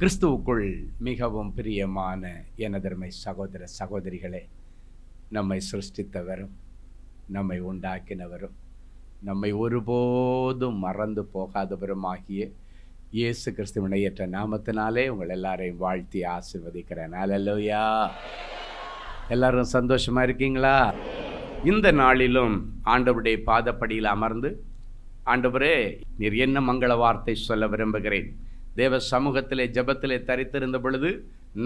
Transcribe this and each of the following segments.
கிறிஸ்துவுக்குள் மிகவும் பிரியமான எனதருமை சகோதர சகோதரிகளே நம்மை சிருஷ்டித்தவரும் நம்மை உண்டாக்கினவரும் நம்மை ஒருபோதும் மறந்து போகாதவரும் ஆகிய இயேசு கிறிஸ்துவனையற்ற நாமத்தினாலே உங்கள் எல்லாரையும் வாழ்த்தி ஆசிர்வதிக்கிறேன். அல்லேலூயா எல்லாரும் சந்தோஷமாக இருக்கீங்களா? இந்த நாளிலும் ஆண்டவருடைய பாதப்படியில் அமர்ந்து ஆண்டவரே நீர் என்ன மங்கள வார்த்தை சொல்ல விரும்புகிறேன்? தேவ சமூகத்திலே ஜபத்திலே தரித்திருந்த பொழுது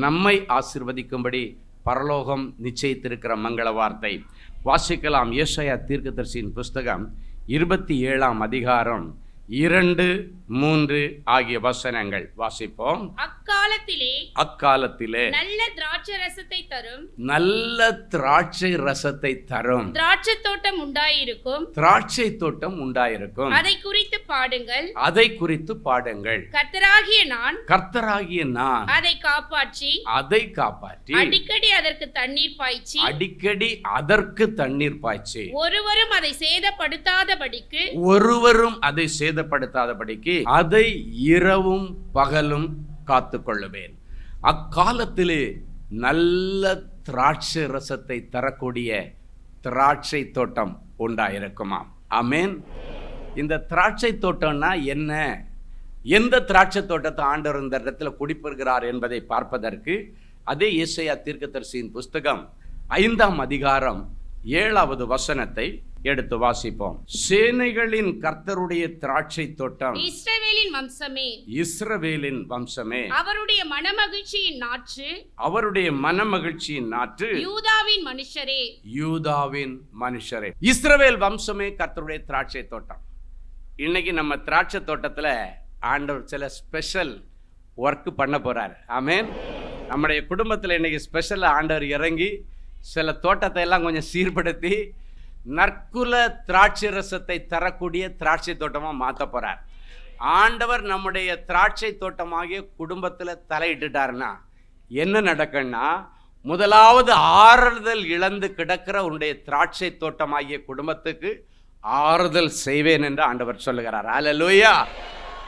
நம்மை ஆசிர்வதிக்கும்படி பரலோகம் நிச்சயித்திருக்கிற மங்கள வார்த்தை. வாசிக்கலாம் ஏசையா தீர்க்கதரிசியின் புஸ்தகம் இருபத்தி ஏழாம் அதிகாரம். இரண்டு மூன்று ஆகிய வசனங்கள். வாசிப்போம். அக்காலத்திலே அக்காலத்திலே நல்ல திராட்சை ரசத்தை தரும். நல்ல திராட்சை ரசத்தை தரும். திராட்சை தோட்டம் உண்டாயிருக்கும். திராட்சை தோட்டம் உண்டாயிருக்கும். அதை குறித்து பாடுங்கள். அதை குறித்து பாடுங்கள். கர்த்தராகிய நான் கர்த்தராகிய நான் அதை காப்பாற்றி அதை காப்பாற்றி அடிக்கடி அதற்கு தண்ணீர் பாய்ச்சி அடிக்கடி அதற்கு தண்ணீர் பாய்ச்சி ஒருவரும் அதை சேதப்படுத்தாதபடிக்கு ஒருவரும் அதை சேதப்படுத்தாதபடிக்கு அதை இரவும் பகலும் காத்து கொள்ளுவேன் அக்காலத்திலே நல்ல திராட்சை ரசத்தை தரக்கூடிய திராட்சை தோட்டம் உண்டாயிருக்குமாம். ஆமென். இந்த திராட்சை தோட்டம்னா என்ன? எந்த திராட்சை தோட்டத்தை ஆண்டவர் இந்த இடத்துல குடிப்பெறுகிறார் என்பதை பார்ப்பதற்கு அதே இசையா தீர்க்கதரிசியின் புஸ்தகம் ஐந்தாம் அதிகாரம் ஏழாவது வசனத்தை எடுத்து வாசிப்போம். சேனைகளின் கர்த்தருடைய திராட்சை தோட்டம். இஸ்ரவேலின் வம்சமே. இஸ்ரவேலின் வம்சமே. அவருடைய மனமகிழ்ச்சியின் நாற்று. அவருடைய மனமகிழ்ச்சியின் நாற்று. யூதாவின் மனுஷரே. யூதாவின் மனுஷரே. இஸ்ரவேல் வம்சமே கர்த்தருடைய திராட்சை தோட்டம். இன்னைக்கு நம்ம திராட்சை தோட்டத்துல ஆண்டவர் சில ஸ்பெஷல் ஒர்க் பண்ண போறார். ஆமென் நம்முடைய குடும்பத்தில் இன்னைக்கு ஸ்பெஷல் ஆண்டவர் இறங்கி சில தோட்டத்தை எல்லாம் கொஞ்சம் சீர்படுத்தி நற்குல திராட்சை ரசத்தை தரக்கூடிய திராட்சை தோட்டமாக மாற்ற போகிறார் ஆண்டவர் நம்முடைய திராட்சை தோட்டமாகிய குடும்பத்தில் தலையிட்டுட்டாருன்னா என்ன நடக்குன்னா முதலாவது ஆறுதல் இழந்து கிடக்கிற உன்னுடைய திராட்சை தோட்டமாகிய குடும்பத்துக்கு ஆறுதல் செய்வேன் என்று ஆண்டவர் சொல்லுகிறார். அல்லேலூயா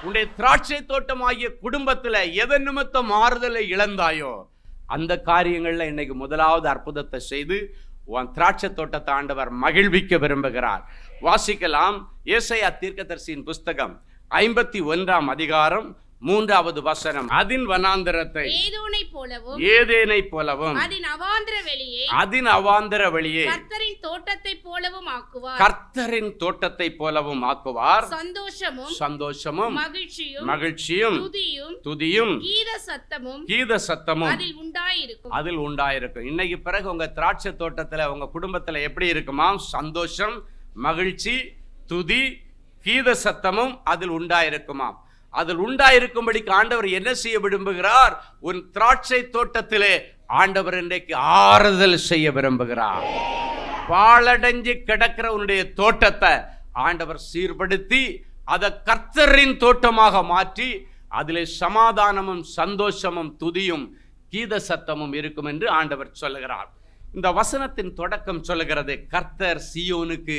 உன்னுடைய திராட்சை தோட்டமாகிய குடும்பத்தில் எதன் நிமித்தம் ஆறுதலை இழந்தாயோ அந்த காரியங்களில் இன்னைக்கு முதலாவது அற்புதத்தை செய்து உன் திராட்சை தோட்டத்தை ஆண்டவர் மகிழ்விக்க விரும்புகிறார். வாசிக்கலாம் ஏசையா தீர்க்கதரிசியின் புஸ்தகம் ஐம்பத்தி ஒன்றாம் அதிகாரம் மூன்றாவது வசனம். அதின் வனாந்தரத்தை. ஏதோனை போலவும் ஏதேனை போலவும். அதன் அவாந்திர வெளியை அதின் அவாந்தர வழியே கர்த்தரின் தோட்டத்தை போலவும் ஆக்குவார். கர்த்தரின் தோட்டத்தை போலவும் ஆக்குவார். சந்தோஷமும் சந்தோஷமும் மகிழ்ச்சியும் மகிழ்ச்சியும் துதியும் துதியும் கீத சத்தமும் கீத சத்தமும் அதில் உண்டாயிருக்கும். அதில் உண்டாயிருக்கும். இன்னைக்கு பிறகு உங்க திராட்சை தோட்டத்துல உங்க குடும்பத்துல எப்படி இருக்குமா? சந்தோஷம் மகிழ்ச்சி துதி கீத சத்தமும் அதில் உண்டாயிருக்குமாம். அதில் உண்டாயிருக்கும்படிக்கு ஆண்டவர் என்ன செய்ய விரும்புகிறார்? உன் திராட்சை தோட்டத்திலே ஆண்டவர் இன்றைக்கு ஆறுதல் செய்ய விரும்புகிறார். பாலடைஞ்சு கிடக்கிற உன்னுடைய தோட்டத்தை ஆண்டவர் சீர்படுத்தி அதை கர்த்தரின் தோட்டமாக மாற்றி அதிலே சமாதானமும் சந்தோஷமும் துதியும் கீத சத்தமும் இருக்கும் என்று ஆண்டவர் சொல்லுகிறார். இந்த வசனத்தின் தொடக்கம் சொல்லுகிறது கர்த்தர் சியோனுக்கு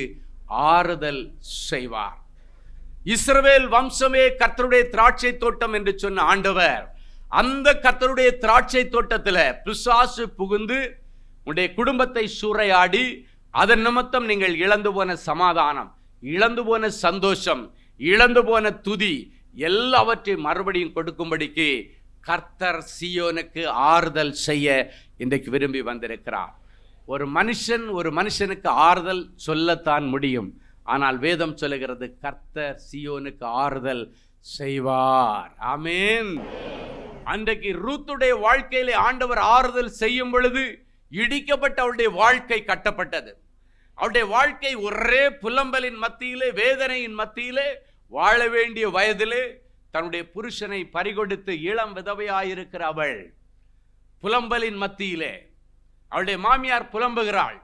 ஆறுதல் செய்வார். இஸ்ரவேல் வம்சமே கர்த்தருடைய திராட்சை தோட்டம் என்று சொன்ன ஆண்டவர் அந்த கர்த்தருடைய திராட்சை தோட்டத்தில் பிசாசு புகுந்து உடைய குடும்பத்தை சூறையாடி அதன் நிமித்தம் நீங்கள் இழந்து போன சமாதானம் இழந்து போன சந்தோஷம் இழந்து போன துதி எல்லாவற்றையும் மறுபடியும் கொடுக்கும்படிக்கு கர்த்தர் சியோனுக்கு ஆறுதல் செய்ய இன்றைக்கு விரும்பி வந்திருக்கிறார். ஒரு மனுஷன் ஒரு மனுஷனுக்கு ஆறுதல் சொல்லத்தான் முடியும். ஆனால் வேதம் சொல்லுகிறது கர்த்தர் சியோனுக்கு ஆறுதல் செய்வார். ஆமேன். அன்றைக்கு ரூத்துடைய வாழ்க்கையிலே ஆண்டவர் ஆறுதல் செய்யும் பொழுது இடிக்கப்பட்ட அவளுடைய வாழ்க்கை கட்டப்பட்டது. அவளுடைய வாழ்க்கை ஒரே புலம்பலின் மத்தியிலே வேதனையின் மத்தியிலே வாழ வேண்டிய வயதிலே தன்னுடைய புருஷனை பறிகொடுத்து இளம் விதவையாயிருக்கிற அவள் புலம்பலின் மத்தியிலே. அவளுடைய மாமியார் புலம்புகிறாள்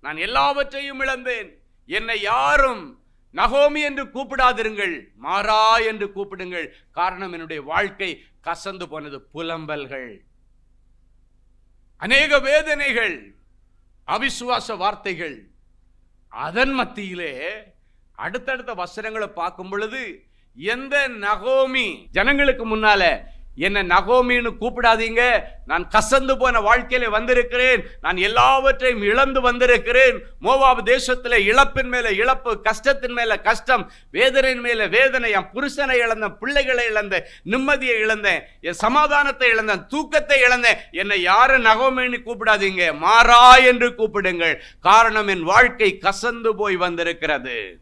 நான் எல்லாவற்றையும் இழந்தேன். என்னை யாரும் நகோமி என்று கூப்பிடாதிருங்கள் மாறா என்று கூப்பிடுங்கள். காரணம் என்னுடைய வாழ்க்கை கசந்து போனது புலம்பல்கள். அநேக வேதனைகள் அவிசுவாச வார்த்தைகள். அதன் மத்தியிலே அடுத்தடுத்த வசனங்களை பார்க்கும் பொழுது எந்த நகோமி ஜனங்களுக்கு முன்னால என்னை நகோமின்னு கூப்பிடாதீங்க. நான் கசந்து போன வாழ்க்கையில வந்திருக்கிறேன். நான் எல்லாவற்றையும் இழந்து வந்திருக்கிறேன். மோவாப் தேசத்தில் இழப்பின் மேல இழப்பு கஷ்டத்தின் மேல கஷ்டம் வேதனையின் மேல வேதனை என் புருஷனை இழந்தேன் பிள்ளைகளை இழந்தேன் நிம்மதியை இழந்தேன் என் சமாதானத்தை இழந்தேன் தூக்கத்தை இழந்தேன். என்னை யாரும் நகோமின்னு கூப்பிடாதீங்க. மாறா என்று கூப்பிடுங்கள். காரணம் என் வாழ்க்கை கசந்து போய் வந்திருக்கிறது.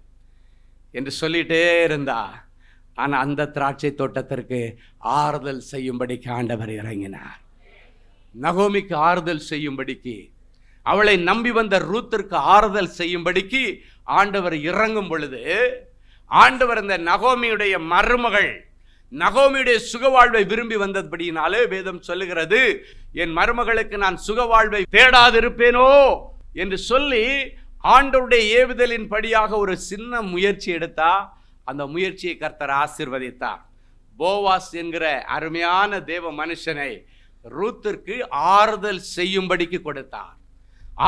என்று சொல்லிட்டே இருந்தா ஆனால் அந்த திராட்சை தோட்டத்திற்கு ஆறுதல் செய்யும்படிக்கு ஆண்டவர் இறங்கினார். நகோமிக்கு ஆறுதல் செய்யும்படிக்கு அவளை நம்பி வந்த ரூத்திற்கு ஆறுதல் செய்யும்படிக்கு ஆண்டவர் இறங்கும் பொழுது ஆண்டவர் இந்த நகோமியுடைய மருமகள் நகோமியுடைய சுகவாழ்வை விரும்பி வந்தபடியினாலே வேதம் சொல்லுகிறது என் மருமகளுக்கு நான் சுகவாழ்வை தேடாதிருப்பேனோ? என்று சொல்லி ஆண்டவருடைய ஏவுதலின் படியாக ஒரு சின்ன முயற்சி எடுத்தா அந்த முயற்சியை கர்த்தர் ஆசிர்வதித்தார். போவாஸ் என்கிற அருமையான தேவ மனுஷனை ரூத்திற்கு ஆறுதல் செய்யும்படிக்கு கொடுத்தார்.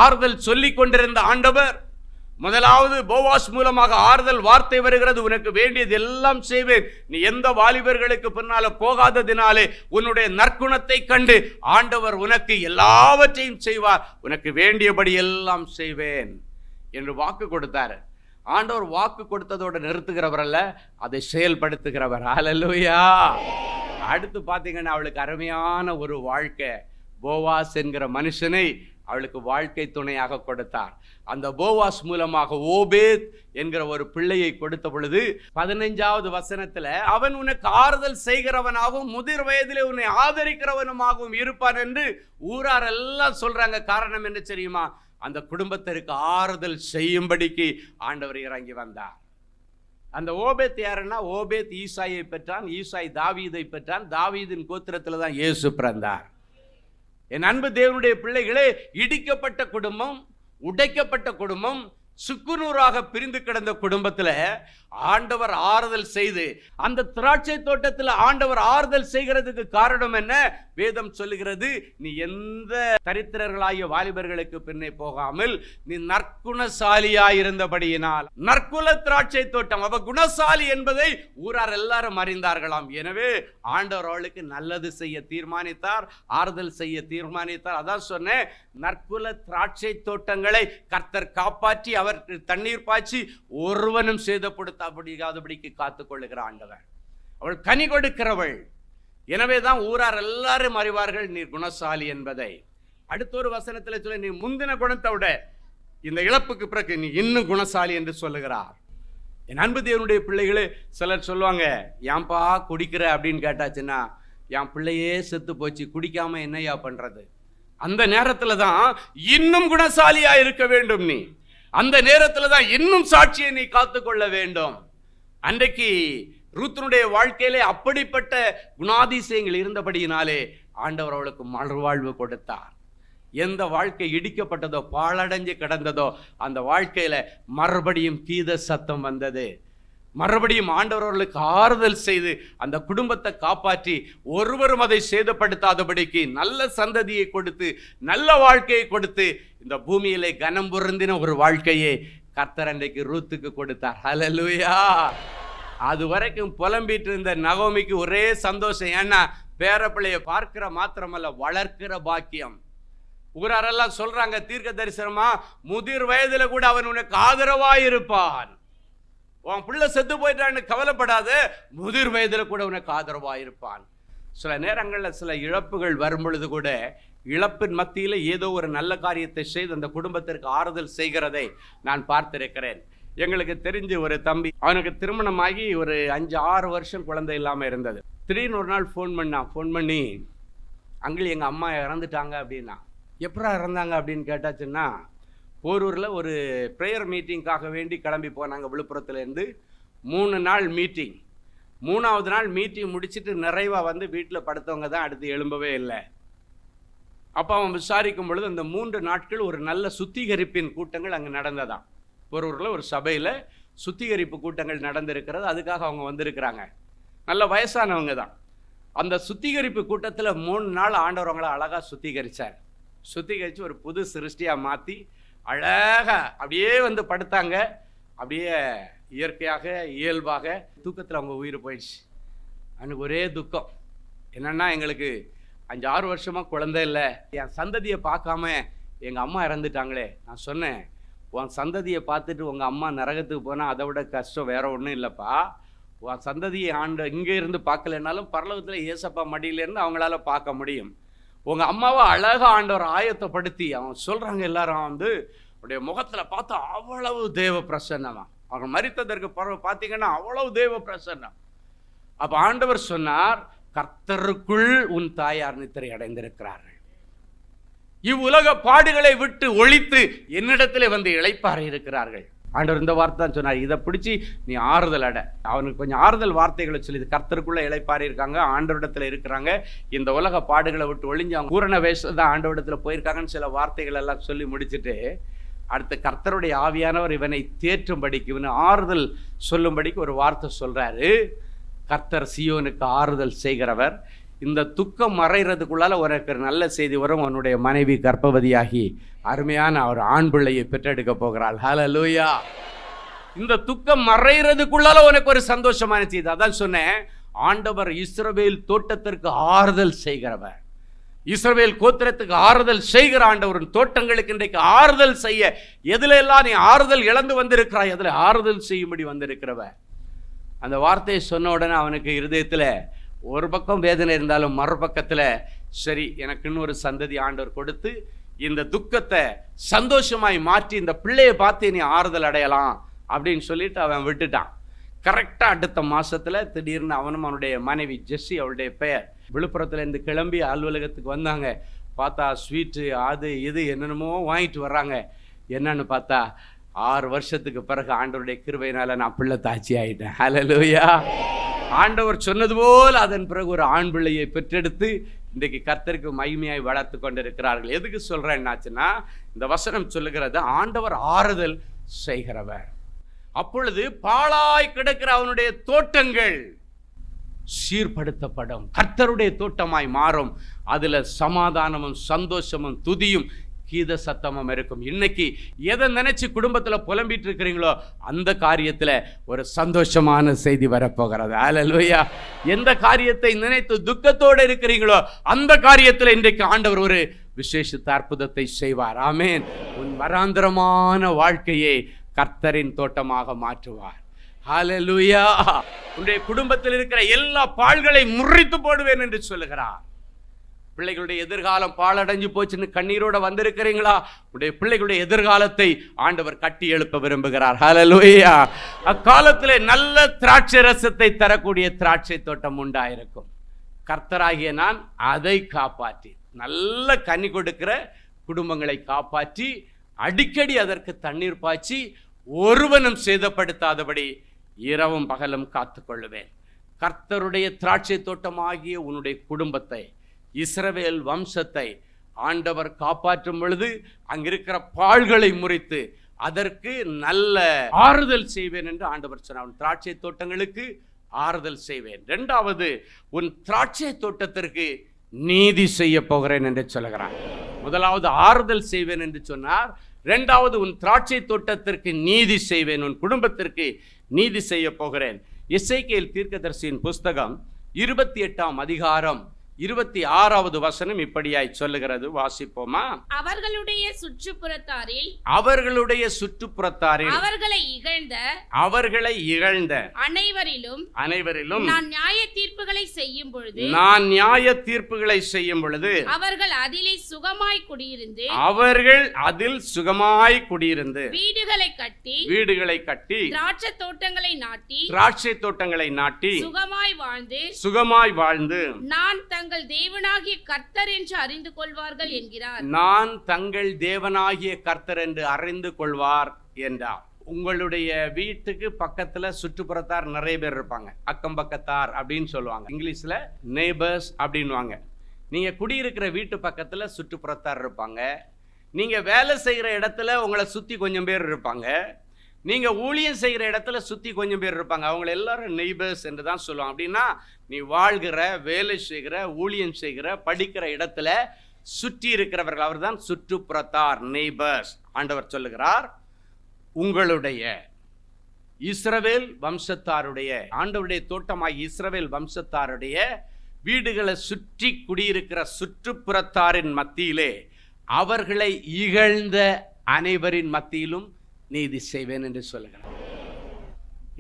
ஆறுதல் சொல்லிக் கொண்டிருந்த ஆண்டவர் முதலாவது போவாஸ் மூலமாக ஆறுதல் வார்த்தை வருகிறது உனக்கு வேண்டியது எல்லாம் செய்வேன். நீ எந்த வாலிபர்களுக்கு பின்னால போகாததினாலே உன்னுடைய நற்குணத்தை கண்டு ஆண்டவர் உனக்கு எல்லாவற்றையும் செய்வார். உனக்கு வேண்டியபடி எல்லாம் செய்வேன் என்று வாக்கு கொடுத்தார். ஆண்டவர் வாக்கு கொடுத்ததோடு நிறுத்துகிறவர் அல்ல அதை செயல்படுத்துகிறவர். அலலுயா அடுத்து பார்த்தீங்கன்னா அவளுக்கு அருமையான ஒரு வாழ்க்கை. போவாஸ் என்கிற மனுஷனை அவளுக்கு வாழ்க்கை துணையாக கொடுத்தார். அந்த போவாஸ் மூலமாக ஓபேத் என்கிற ஒரு பிள்ளையை கொடுத்த பொழுது பதினைஞ்சாவது வசனத்துல அவன் உனக்கு ஆறுதல் செய்கிறவனாகவும் முதிர் வயதிலே உன்னை ஆதரிக்கிறவனுமாகவும் இருப்பான் என்று ஊரார் எல்லாம் சொல்றாங்க. காரணம் என்ன தெரியுமா? அந்த குடும்பத்திற்கு ஆறுதல் செய்யும்படிக்கு ஆண்டவர் இறங்கி வந்தார். அந்த ஓபேத் யாருன்னா? ஓபேத் ஈசாயை பெற்றான் ஈசாய் தாவீதை பெற்றான் தாவீதின் கோத்திரத்தில் தான் இயேசு பிறந்தார். என் அன்பு தேவனுடைய பிள்ளைகளே இடிக்கப்பட்ட குடும்பம் உடைக்கப்பட்ட குடும்பம் சுக்குநூறாக பிரிந்து கிடந்த குடும்பத்தில் ஆண்டவர் ஆறுதல் செய்து அந்த திராட்சை தோட்டத்தில் ஆண்டவர் ஆறுதல் செய்கிறதுக்கு காரணம் என்ன? வேதம் சொல்லுகிறது நீ எந்த தரித்திரர்களாகிய வாலிபர்களுக்கு பின்னே போகாமல் நீ நற்குணசாலியாய் இருந்தபடியினால் நற்குல திராட்சை தோட்டம் அவ குணசாலி என்பதை ஊரார் எல்லாரும் அறிந்தார்களாம். எனவே ஆண்டவர் அவளுக்கு நல்லது செய்ய தீர்மானித்தார் ஆறுதல் செய்ய தீர்மானித்தார். அதான் சொன்னேன் நற்குல திராட்சை தோட்டங்களை கர்த்தர் காப்பாற்றி அவர் தண்ணீர் பாய்ச்சி ஒருவனும் சேதப்படுத்தாபடியாதபடிக்கு காத்துக் கொள்ளுகிற ஆண்டவர். அவள் கனி கொடுக்கிறவள். எனவே தான் ஊரார் எல்லாரும் அறிவார்கள் நீர் குணசாலி என்பதை. அடுத்த ஒரு வசனத்தில் சொல்ல நீ முந்தின குணத்தை விட இந்த இழப்புக்கு பிறகு நீ இன்னும் குணசாலி என்று சொல்லுகிறார். என் அன்பு தேவனுடைய பிள்ளைகளே சிலர் சொல்லுவாங்க ஏன்பா குடிக்கிற? அப்படின்னு கேட்டாச்சுன்னா என் பிள்ளையே செத்து போச்சு குடிக்காம என்னையா பண்றது? அந்த நேரத்தில் தான் இன்னும் குணசாலியா இருக்க வேண்டும் நீ. அந்த நேரத்தில் தான் இன்னும் சாட்சியை நீ காத்துக்கொள்ள வேண்டும். அன்றைக்கு ரூத்தனுடைய வாழ்க்கையிலே அப்படிப்பட்ட குணாதிசயங்கள் இருந்தபடியினாலே ஆண்டவர் அவளுக்கு மறுவாழ்வு கொடுத்தார். எந்த வாழ்க்கை இடிக்கப்பட்டதோ பாழடைஞ்சு கிடந்ததோ அந்த வாழ்க்கையில் மறுபடியும் கீத சத்தம் வந்தது. மறுபடியும் ஆண்டவர்களுக்கு ஆறுதல் செய்து அந்த குடும்பத்தை காப்பாற்றி ஒருவரும் அதை சேதப்படுத்தாதபடிக்கு நல்ல சந்ததியை கொடுத்து நல்ல வாழ்க்கையை கொடுத்து இந்த பூமியிலே கனம் பொருந்தின ஒரு வாழ்க்கையை கர்த்தர் அன்றைக்கு ரூத்துக்கு கொடுத்தார். ஹலலுயா அது வரைக்கும் புலம்பிட்டு இருந்த நகோமிக்கு ஒரே சந்தோஷம். ஏன்னா பேரப்பிள்ளைய பார்க்கிற மாத்திரமல்ல வளர்க்கிற பாக்கியம். ஊராரெல்லாம் சொல்றாங்க தீர்க்க தரிசனமா முதிர் வயதுல கூட அவன் உனக்கு ஆதரவாயிருப்பான். உன் பிள்ளை செத்து போயிட்டான்னு கவலைப்படாத. முதிர் வயதில் கூட உனக்கு ஆதரவாக இருப்பான் சில நேரங்களில் சில இழப்புகள் வரும் பொழுது கூட இழப்பின் மத்தியில் ஏதோ ஒரு நல்ல காரியத்தை செய்து அந்த குடும்பத்திற்கு ஆறுதல் செய்கிறதை நான் பார்த்திருக்கிறேன். எங்களுக்கு தெரிஞ்ச ஒரு தம்பி அவனுக்கு திருமணமாகி ஒரு அஞ்சு ஆறு வருஷம் குழந்தை இல்லாமல் இருந்தது. திடீர்னு ஒரு நாள் ஃபோன் பண்ணான். ஃபோன் பண்ணி அங்கிள் எங்கள் அம்மா இறந்துட்டாங்க அப்படின்னா. எப்படா இறந்தாங்க? அப்படின்னு கேட்டாச்சுன்னா போரூரில் ஒரு ப்ரேயர் மீட்டிங்காக வேண்டி கிளம்பி போனாங்க விழுப்புரத்துலேருந்து. மூணு நாள் மீட்டிங் மூணாவது நாள் மீட்டிங் முடிச்சுட்டு நிறைவாக வந்து வீட்டில் படுத்தவங்க தான் அடுத்து எழும்பவே இல்லை. அப்போ அவன் விசாரிக்கும் பொழுது அந்த மூன்று நாட்கள் ஒரு நல்ல சுத்திகரிப்பின் கூட்டங்கள் அங்கே நடந்ததாம். போரூரில் ஒரு சபையில் சுத்திகரிப்பு கூட்டங்கள் நடந்திருக்கிறது. அதுக்காக அவங்க வந்திருக்கிறாங்க. நல்ல வயசானவங்க தான். அந்த சுத்திகரிப்பு கூட்டத்தில் மூணு நாள் ஆண்டவரவங்களை அழகாக சுத்திகரித்தார் சுத்திகரித்து ஒரு புது சிருஷ்டியாக மாற்றி அழகாக அப்படியே வந்து படுத்தாங்க. அப்படியே இயற்கையாக இயல்பாக தூக்கத்தில் அவங்க உயிர் போயிடுச்சு. அவனுக்கு ஒரே துக்கம். என்னன்னா எங்களுக்கு அஞ்சு ஆறு வருஷமாக குழந்தை இல்லை. என் சந்ததியை பார்க்காம எங்கள் அம்மா இறந்துட்டாங்களே. நான் சொன்னேன் உன் சந்ததியை பார்த்துட்டு உங்கள் அம்மா நரகத்துக்கு போனால் அதை விட கஷ்டம் வேற ஒன்றும் இல்லைப்பா. உன் சந்ததியை ஆண்டு இங்கே இருந்து பார்க்கலனாலும் பரலோகத்தில் ஏசப்பா மடியிலேருந்து அவங்களால பார்க்க முடியும். உங்கள் அம்மாவை அழகா ஆண்டவர் ஆயத்தப்படுத்தி அவன் சொல்கிறாங்க எல்லாரும் வந்து உடைய முகத்தில் பார்த்தா அவ்வளவு தேவ பிரசன்னமா. அவங்க மறித்ததற்கு பிறகு பார்த்தீங்கன்னா அவ்வளவு தேவ பிரசன்னம். அப்போ ஆண்டவர் சொன்னார் கர்த்தருக்குள் உன் தாயார் நித்திரை அடைந்திருக்கிறார்கள். இவ்வுலக பாடுகளை விட்டு ஒழித்து என்னிடத்திலே வந்து இளைப்பாறை இருக்கிறார்கள். ஆண்டவர் இந்த வார்த்தை தான் சொன்னார். இதை பிடிச்சி நீ ஆறுதல் அட. அவனுக்கு கொஞ்சம் ஆறுதல் வார்த்தைகளை சொல்லி இது கர்த்தருக்குள்ள இளைப்பாறை இருக்காங்க ஆண்டவரிடத்தில் இருக்கிறாங்க. இந்த உலக பாடுகளை விட்டு ஒழிஞ்சு அவங்க பூரண வேஷம் தான் ஆண்டவரிடத்தில் போயிருக்காங்கன்னு சில வார்த்தைகள் எல்லாம் சொல்லி முடிச்சுட்டு அடுத்து கர்த்தருடைய ஆவியானவர் இவனை தேற்றும்படிக்கு இவனை ஆறுதல் சொல்லும்படிக்கு ஒரு வார்த்தை சொல்கிறாரு கர்த்தர் சியோனுக்கு ஆறுதல் செய்கிறவர். இந்த துக்கம் மறைகிறதுக்குள்ளால உனக்கு ஒரு நல்ல செய்தி வரும். உன்னுடைய மனைவி கர்ப்பவதியாகி அருமையான ஒரு ஆண் பிள்ளையை பெற்றெடுக்க போகிறாள். ஹalleluya இந்த துக்கம் மறைகிறதுக்குள்ளால உனக்கு ஒரு சந்தோஷமான செய்தி. அதான் சொன்னேன். ஆண்டவர் இஸ்ரவேல் தோட்டத்திற்கு ஆறுதல் செய்கிறவர். இஸ்ரவேல் கோத்திரத்துக்கு ஆறுதல் செய்கிற ஆண்டவரின் தோட்டங்களுக்கு இன்றைக்கு ஆறுதல் செய்ய எதுல எல்லாம் நீ ஆறுதல் இழந்து வந்திருக்கிறாய் எதில் ஆறுதல் செய்யும்படி வந்திருக்கிறவ அந்த வார்த்தையை சொன்ன உடனே அவனுக்கு இருதயத்தில் ஒரு பக்கம் வேதனை இருந்தாலும் மறுபக்கத்தில் சரி எனக்குன்னு ஒரு சந்ததி ஆண்டவர் கொடுத்து இந்த துக்கத்தை சந்தோஷமாய் மாற்றி இந்த பிள்ளையை பார்த்து நீ ஆறுதல் அடையலாம் அப்படின்னு சொல்லிட்டு அவன் விட்டுட்டான். கரெக்டாக அடுத்த மாதத்தில் திடீர்னு அவனும் அவனுடைய மனைவி ஜெஸ்ஸி அவளுடைய பெயர் விழுப்புரத்துலேருந்து கிளம்பி அலுவலகத்துக்கு வந்தாங்க. பார்த்தா ஸ்வீட்டு அது இது என்னென்னமோ வாங்கிட்டு வர்றாங்க. என்னன்னு பார்த்தா ஆறு வருஷத்துக்கு பிறகு ஆண்டவருடைய கிருபையினால் நான் பிள்ளை தாச்சி ஆகிட்டேன் ஹலோ லூயா ஆண்டவர் சொன்னது போல் அதன் பிறகு ஒரு ஆண் பிள்ளையை பெற்றெடுத்து இன்றைக்கு கர்த்தருக்கு மகிமையாய் வளர்த்து கொண்டிருக்கிறார்கள். எதுக்கு சொல்கிறேன்னாச்சுன்னா இந்த வசனம் சொல்லுகிறது ஆண்டவர் ஆறுதல் செய்கிறவர். அப்பொழுது பாழாய் கிடக்கிற அவனுடைய தோட்டங்கள் சீர்படுத்தப்படும். கர்த்தருடைய தோட்டமாய் மாறும். அதில் சமாதானமும் சந்தோஷமும் துதியும் கீத சத்தமும் இருக்கும். இன்னைக்கு எதை நினைச்சு குடும்பத்தில் புலம்பிட்டு இருக்கிறீங்களோ அந்த காரியத்தில் ஒரு சந்தோஷமான செய்தி வரப்போகிறது. அல்லேலூயா எந்த காரியத்தை நினைத்து துக்கத்தோடு இருக்கிறீங்களோ அந்த காரியத்தில் இன்றைக்கு ஆண்டவர் ஒரு விசேஷித்த அற்புதத்தை செய்வார். ஆமேன். உன் வராந்திரமான வாழ்க்கையை கர்த்தரின் தோட்டமாக மாற்றுவார். ஹalleluya உன்னுடைய குடும்பத்தில் இருக்கிற எல்லா பால்களை முறித்து போடுவேன் என்று சொல்லுகிறார். பிள்ளைகளுடைய எதிர்காலம் பாழடைஞ்சு போச்சுன்னு கண்ணீரோட வந்திருக்கிறீங்களா? உடைய பிள்ளைகளுடைய எதிர்காலத்தை ஆண்டவர் கட்டி எழுப்ப விரும்புகிறார். ஹலலூயா அக்காலத்தில் நல்ல திராட்சை ரசத்தை தரக்கூடிய திராட்சை தோட்டம் உண்டாயிருக்கும். கர்த்தராகிய நான் அதை காப்பாற்றி நல்ல கனி கொடுக்கிற குடும்பங்களை காப்பாற்றி அடிக்கடி அதற்கு தண்ணீர் பாய்ச்சி ஒருவனும் சேதப்படுத்தாதபடி இரவும் பகலும் காத்துக்கொள்ளுவேன். கர்த்தருடைய திராட்சை தோட்டமாகிய உன்னுடைய குடும்பத்தை இஸ்ரவேல் வம்சத்தை ஆண்டவர் காப்பாற்றும் பொழுது அங்கிருக்கிற பாழ்களை முறித்து அதற்கு நல்ல ஆறுதல் செய்வேன் என்று ஆண்டவர் சொன்னார். உன் திராட்சை தோட்டங்களுக்கு ஆறுதல் செய்வேன். ரெண்டாவது உன் திராட்சை தோட்டத்திற்கு நீதி செய்ய போகிறேன் என்று சொல்கிறான் முதலாவது ஆறுதல் செய்வேன் என்று சொன்னார். ரெண்டாவது உன் திராட்சை தோட்டத்திற்கு நீதி செய்வேன். உன் குடும்பத்திற்கு நீதி செய்ய போகிறேன். இசைக்கேல் தீர்க்கதரிசியின் புஸ்தகம் இருபத்தி எட்டாம் அதிகாரம் இருபத்தி ஆறாவது வசனம் இப்படியாய் சொல்லுகிறது. வாசிப்போமா? அவர்களுடைய சுற்றுப்புறத்தாரில் அவர்களுடைய சுற்றுப்புறத்தாரில் அவர்களை இகழ்ந்த அவர்களை இகழ்ந்த அனைவரிலும் அனைவரிலும் நான் நியாய தீர்ப்புகளை செய்யும் பொழுது நான் நியாய தீர்ப்புகளை செய்யும் பொழுது அவர்கள் அதிலே சுகமாய் குடியிருந்து அவர்கள் அதில் சுகமாய் குடியிருந்து வீடுகளை கட்டி வீடுகளை கட்டி திராட்சை தோட்டங்களை நாட்டி திராட்சை தோட்டங்களை நாட்டி சுகமாய் வாழ்ந்து சுகமாய் வாழ்ந்து நான் தங்கள் தேவனாகிய கர்த்தர் என்று அறிந்து கொள்வார்கள் என்கிறார். நான் தங்கள் தேவனாகிய கர்த்தர் என்று அறிந்து கொள்வார் என்றார். உங்களுடைய வீட்டுக்கு பக்கத்துல சுற்றுப்புறத்தார் நிறைய பேர் இருப்பாங்க. அக்கம் பக்கத்தார் அப்படின்னு சொல்லுவாங்க. இங்கிலீஷ்ல நெய்பர்ஸ் அப்படின்வாங்க நீங்க குடியிருக்கிற வீட்டு பக்கத்துல சுற்றுப்புறத்தார் இருப்பாங்க. நீங்க வேலை செய்கிற இடத்துல உங்களை சுத்தி கொஞ்சம் பேர் இருப்பாங்க. நீங்க ஊழியம் செய்கிற இடத்துல சுத்தி கொஞ்சம் பேர் இருப்பாங்க. அவங்கள எல்லாரும் நெய்பர்ஸ் என்று தான் சொல்லுவாங்க. அப்படின்னா நீ வாழ்கிற வேலை செய்கிற ஊழியம் செய்கிற படிக்கிற இடத்துல சுற்றி இருக்கிறவர்கள் அவர்தான் சுற்றுப்புறத்தார் நெய்பர்ஸ் ஆண்டவர் சொல்லுகிறார் உங்களுடைய இஸ்ரவேல் வம்சத்தாருடைய ஆண்டவருடைய தோட்டமாகி இஸ்ரவேல் வம்சத்தாருடைய வீடுகளை சுற்றி குடியிருக்கிற சுற்றுப்புறத்தாரின் மத்தியிலே அவர்களை இகழ்ந்த அனைவரின் மத்தியிலும் நீதி செய்வேன் என்று சொல்லுகிறார்.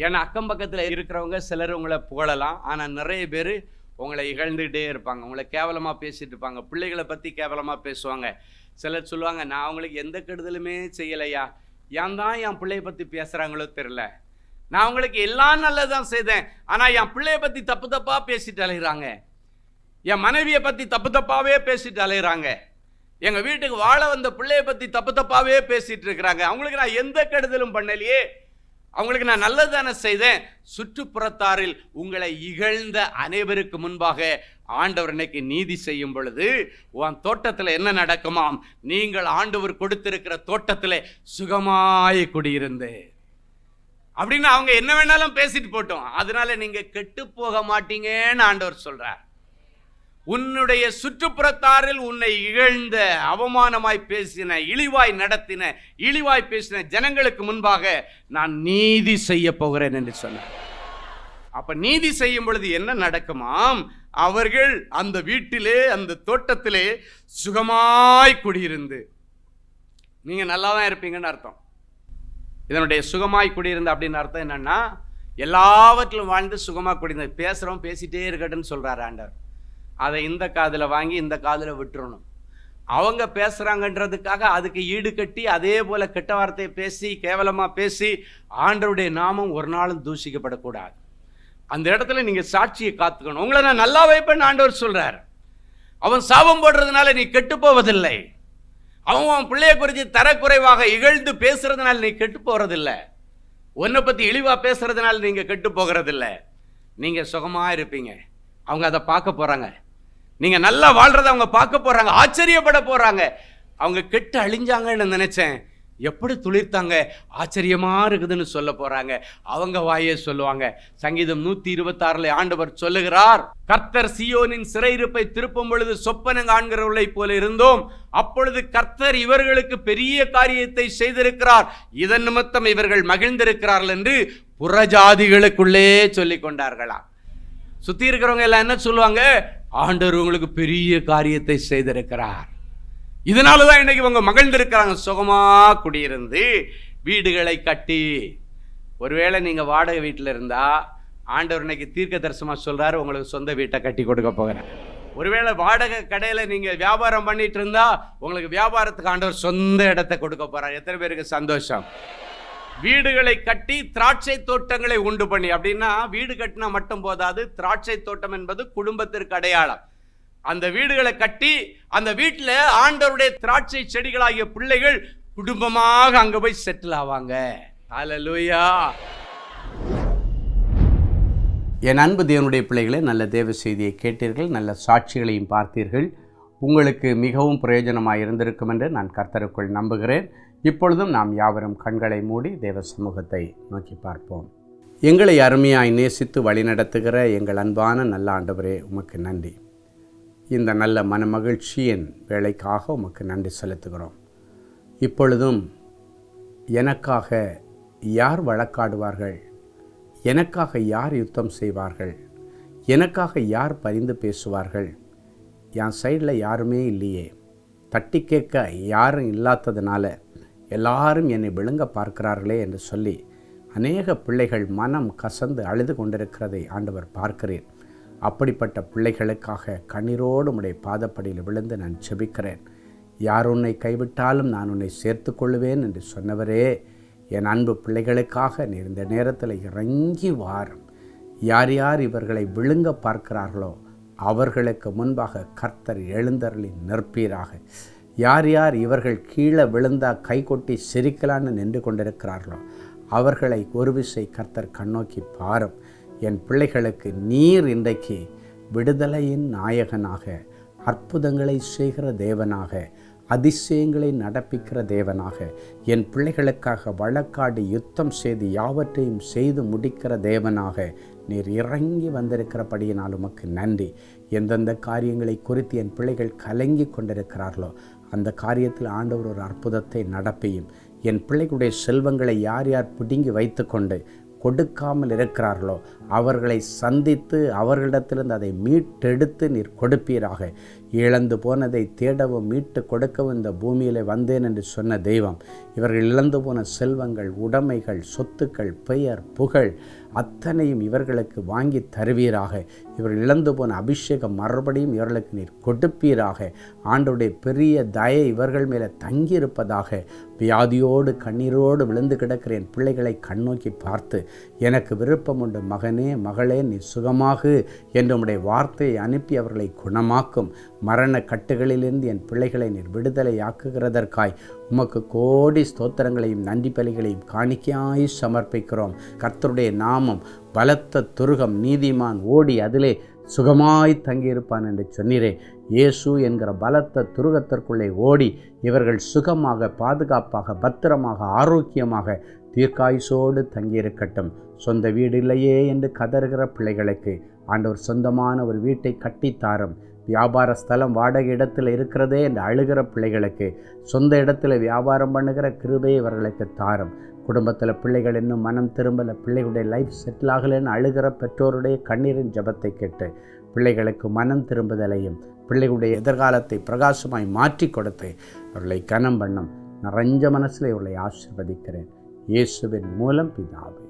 ஏன்னா அக்கம் பக்கத்தில் இருக்கிறவங்க சிலர் உங்களை புகழலாம். ஆனால் நிறைய பேர் உங்களை இகழ்ந்துகிட்டே இருப்பாங்க. உங்களை கேவலமாக பேசிட்டு இருப்பாங்க. பிள்ளைகளை பற்றி கேவலமாக பேசுவாங்க. சிலர் சொல்லுவாங்க நான் அவங்களுக்கு எந்த கெடுதலுமே செய்யலையா? ஏன் தான் என் பிள்ளைய பற்றி பேசுகிறாங்களோ தெரில நான் அவங்களுக்கு எல்லாம் நல்லதான் செய்தேன். ஆனால் என் பிள்ளைய பற்றி தப்பு தப்பாக பேசிட்டு அலைகிறாங்க என் மனைவியை பற்றி தப்பு தப்பாகவே பேசிட்டு அலைகிறாங்க எங்கள் வீட்டுக்கு வாழ வந்த பிள்ளைய பற்றி தப்பு தப்பாகவே பேசிகிட்டு இருக்கிறாங்க. அவங்களுக்கு நான் எந்த கெடுதலும் பண்ணலையே. அவங்களுக்கு நான் நல்லது தானே செய்தேன். சுற்றுப்புறத்தாரில் உங்களை இகழ்ந்த அனைவருக்கு முன்பாக ஆண்டவர் இன்னைக்கு நீதி செய்யும் பொழுது உன் தோட்டத்தில் என்ன நடக்குமாம்? நீங்கள் ஆண்டவர் கொடுத்திருக்கிற தோட்டத்தில் சுகமாய் குடியிருந்து அப்படின்னு அவங்க என்ன வேணாலும் பேசிட்டு போட்டோம். அதனால நீங்க கெட்டு போக மாட்டீங்கன்னு ஆண்டவர் சொல்றார். உன்னுடைய சுற்றுப்புறத்தாரில் உன்னை இகழ்ந்த அவமானமாய் பேசின இழிவாய் நடத்தின இழிவாய் பேசின ஜனங்களுக்கு முன்பாக நான் நீதி செய்ய போகிறேன் என்று சொன்னார். அப்ப நீதி செய்யும் பொழுது என்ன நடக்குமாம்? அவர்கள் அந்த வீட்டிலே அந்த தோட்டத்திலே சுகமாய் குடியிருந்து நீங்க நல்லா தான் இருப்பீங்கன்னு அர்த்தம். இதனுடைய சுகமாய் குடியிருந்த அப்படின்னு அர்த்தம் என்னன்னா எல்லாவற்றிலும் வாழ்ந்து சுகமாக குடியிருந்த பேசுகிறோம் பேசிட்டே இருக்கட்டும்னு சொல்கிறார் ஆண்டவர். அதை இந்த காதில் வாங்கி இந்த காதில் விட்டுறணும். அவங்க பேசுகிறாங்கன்றதுக்காக அதுக்கு ஈடு கட்டி அதே போல் கெட்ட வார்த்தையை பேசி கேவலமாக பேசி ஆண்டருடைய நாமம் ஒரு நாளும் தூஷிக்கப்படக்கூடாது. அந்த இடத்துல நீங்கள் சாட்சியை காத்துக்கணும். உங்களை நான் நல்லா வைப்பேன்னு ஆண்டவர் சொல்கிறார் அவன் சாபம் போடுறதுனால நீ கெட்டு போவதில்லை அவன் உன் பிள்ளைய குறித்து தரக்குறைவாக இகழ்ந்து பேசுறதுனால நீ கெட்டு போகிறதில்லை உன்னை பற்றி இழிவாக பேசுறதுனால நீங்கள் கெட்டு போகிறதில்ல நீங்கள் சுகமாக இருப்பீங்க. அவங்க அதை பார்க்க போகிறாங்க நீங்கள் நல்லா வாழ்கிறத அவங்க பார்க்க போகிறாங்க ஆச்சரியப்பட போகிறாங்க அவங்க கெட்டு அழிஞ்சாங்கன்னு நினச்சேன். எப்படி துளிர்த்தாங்க? ஆச்சரியமாக இருக்குதுன்னு சொல்ல போகிறாங்க அவங்க வாயே சொல்லுவாங்க. சங்கீதம் நூற்றி இருபத்தாறுல ஆண்டவர் சொல்லுகிறார் கர்த்தர் சியோனின் சிறையிருப்பை திருப்பும் பொழுது சொப்பன காண்கிறவர்களை போல இருந்தோம். அப்பொழுது கர்த்தர் இவர்களுக்கு பெரிய காரியத்தை செய்திருக்கிறார். இதன் நிமித்தம் இவர்கள் மகிழ்ந்திருக்கிறார்கள் என்று புறஜாதிகளுக்குள்ளே சொல்லி கொண்டார்களாம். சுற்றி இருக்கிறவங்க எல்லாம் என்ன சொல்லுவாங்க? ஆண்டவர் உங்களுக்கு பெரிய காரியத்தை செய்திருக்கிறார். இதனால தான் இன்றைக்கி இவங்க மகிழ்ந்திருக்கிறாங்க சுகமாக குடியிருந்து வீடுகளை கட்டி ஒருவேளை நீங்கள் வாடகை வீட்டில் இருந்தால் ஆண்டவர் இன்னைக்கு தீர்க்க தரிசனமாக சொல்கிறாரு உங்களுக்கு சொந்த வீட்டை கட்டி கொடுக்க போகிறேன். ஒருவேளை வாடகை கடையில் நீங்கள் வியாபாரம் பண்ணிட்டு இருந்தால் உங்களுக்கு வியாபாரத்துக்கு ஆண்டவர் சொந்த இடத்த கொடுக்க போகிறார் எத்தனை பேருக்கு சந்தோஷம்? வீடுகளை கட்டி திராட்சை தோட்டங்களை உண்டு பண்ணி. அப்படின்னா வீடு கட்டினா மட்டும் போதாது திராட்சை தோட்டம் என்பது குடும்பத்திற்கு அடையாளம். அந்த வீடுகளை கட்டி அந்த வீட்டில் ஆண்டவருடைய திராட்சை செடிகளாகிய பிள்ளைகள் குடும்பமாக அங்க போய் செட்டில் ஆவாங்க. ஹalleluya என் அன்பு தேவனுடைய பிள்ளைகளை நல்ல தேவ செய்தியை கேட்டீர்கள் நல்ல சாட்சிகளையும் பார்த்தீர்கள். உங்களுக்கு மிகவும் பிரயோஜனமாக இருந்திருக்கும் என்று நான் கர்த்தருக்குள் நம்புகிறேன். இப்பொழுதும் நாம் யாவரும் கண்களை மூடி தேவ சமூகத்தை நோக்கி பார்ப்போம். எங்களை அருமையாய் நேசித்து வழிநடத்துகிற எங்கள் அன்பான நல்ல ஆண்டவரே உமக்கு நன்றி. இந்த நல்ல மனமகிழ்ச்சியின் வேலைக்காக உமக்கு நன்றி செலுத்துகிறோம். இப்பொழுதும் எனக்காக யார் வழக்காடுவார்கள்? எனக்காக யார் யுத்தம் செய்வார்கள்? எனக்காக யார் பரிந்து பேசுவார்கள்? என் சைடில் யாருமே இல்லையே. தட்டி கேட்க யாரும் இல்லாததுனால எல்லாரும் என்னை விழுங்க பார்க்கிறார்களே என்று சொல்லி அநேக பிள்ளைகள் மனம் கசந்து அழுது கொண்டிருக்கிறதை ஆண்டவர் பார்க்கிறேன். அப்படிப்பட்ட பிள்ளைகளுக்காக கண்ணீரோடு உடைய பாதப்படியில் விழுந்து நான் செபிக்கிறேன் யார் உன்னை கைவிட்டாலும் நான் உன்னை சேர்த்து கொள்வேன் என்று சொன்னவரே என் அன்பு பிள்ளைகளுக்காக நீர் இந்த நேரத்தில் இறங்கி வாரும் யார் யார் இவர்களை விழுங்க பார்க்கிறார்களோ அவர்களுக்கு முன்பாக கர்த்தர் எழுந்தருளி நிற்பீராக. யார் யார் இவர்கள் கீழே விழுந்தா கை கொட்டி சிரிக்கலான்னு நின்று கொண்டிருக்கிறார்களோ அவர்களை ஒரு விசை கர்த்தர் கண்ணோக்கி பாரும். என் பிள்ளைகளுக்கு நீர் இன்றைக்கு விடுதலையின் நாயகனாக அற்புதங்களை செய்கிற தேவனாக அதிசயங்களை நடப்பிக்கிற தேவனாக என் பிள்ளைகளுக்காக வழக்காடு யுத்தம் செய்து யாவற்றையும் செய்து முடிக்கிற தேவனாக நீர் இறங்கி வந்திருக்கிறபடியினால் உமக்கு நன்றி. எந்தெந்த காரியங்களை குறித்து என் பிள்ளைகள் கலங்கி கொண்டிருக்கிறார்களோ அந்த காரியத்தில் ஆண்டவர் ஒரு அற்புதத்தை நடப்பியும். என் பிள்ளைகளுடைய செல்வங்களை யார் யார் பிடுங்கி வைத்துக்கொண்டு கொடுக்காமல் இருக்கிறார்களோ அவர்களை சந்தித்து அவர்களிடத்திலிருந்து அதை மீட்டெடுத்து நீர் கொடுப்பீராக. இழந்து போனதை தேடவும் மீட்டு கொடுக்கவும் இந்த பூமியில் வந்தேன் என்று சொன்ன தெய்வம். இவர்கள் இழந்து போன செல்வங்கள் உடைமைகள் சொத்துக்கள் பெயர் புகழ் அத்தனையும் இவர்களுக்கு வாங்கி தருவீராக. இவர்கள் இழந்து போன அபிஷேகம் மறுபடியும் இவர்களுக்கு நீர் கொடுப்பீராக. ஆண்டோடைய பெரிய தயை இவர்கள் மேலே தங்கியிருப்பதாக வியாதியோடு கண்ணீரோடு விழுந்து கிடக்கிற என் பிள்ளைகளை கண்ணோக்கி பார்த்து எனக்கு விருப்பம் உண்டு மகனே மகளே நீ சுகமாகு என்று உம்முடைய வார்த்தையை அனுப்பி அவர்களை குணமாக்கும். மரண கட்டுகளிலிருந்து என் பிள்ளைகளை நீர் விடுதலையாக்குகிறதற்காய் உமக்கு கோடி ஸ்தோத்திரங்களையும் நன்றி பலிகளையும் காணிக்கையாய் சமர்ப்பிக்கிறோம். கர்த்தருடைய நாமம் பலத்த துருகம் நீதிமான் ஓடி அதிலே சுகமாய் தங்கியிருப்பான் என்று சொன்னீரே. இயேசு என்கிற பலத்த துருகத்திற்குள்ளே ஓடி இவர்கள் சுகமாக பாதுகாப்பாக பத்திரமாக ஆரோக்கியமாக தீர்க்காயுசோடு தங்கியிருக்கட்டும். சொந்த வீடு இல்லையே என்று கதறுகிற பிள்ளைகளுக்கு ஆண்டவர் சொந்தமான ஒரு வீட்டை கட்டித்தாரும். வியாபார ஸ்தலம் வாடகை இடத்தில் இருக்கிறதே என்று அழுகிற பிள்ளைகளுக்கு சொந்த இடத்துல வியாபாரம் பண்ணுகிற கிருபை இவர்களுக்கு தாரும். குடும்பத்தில் பிள்ளைகள் இன்னும் மனம் திரும்பலை பிள்ளைகளுடைய லைஃப் செட்டில் ஆகலைன்னு அழுகிற பெற்றோருடைய கண்ணீரின் ஜபத்தை கேட்டு பிள்ளைகளுக்கு மனம் திரும்புதலையும் பிள்ளைகளுடைய எதிர்காலத்தை பிரகாசமாய் மாற்றி கொடுத்து அவர்களை கனம் பண்ணும். நிறைஞ்ச மனசில் இவர்களை ஆசிர்வதிக்கிறேன். இயேசுவின் மூலம் பிதாவே.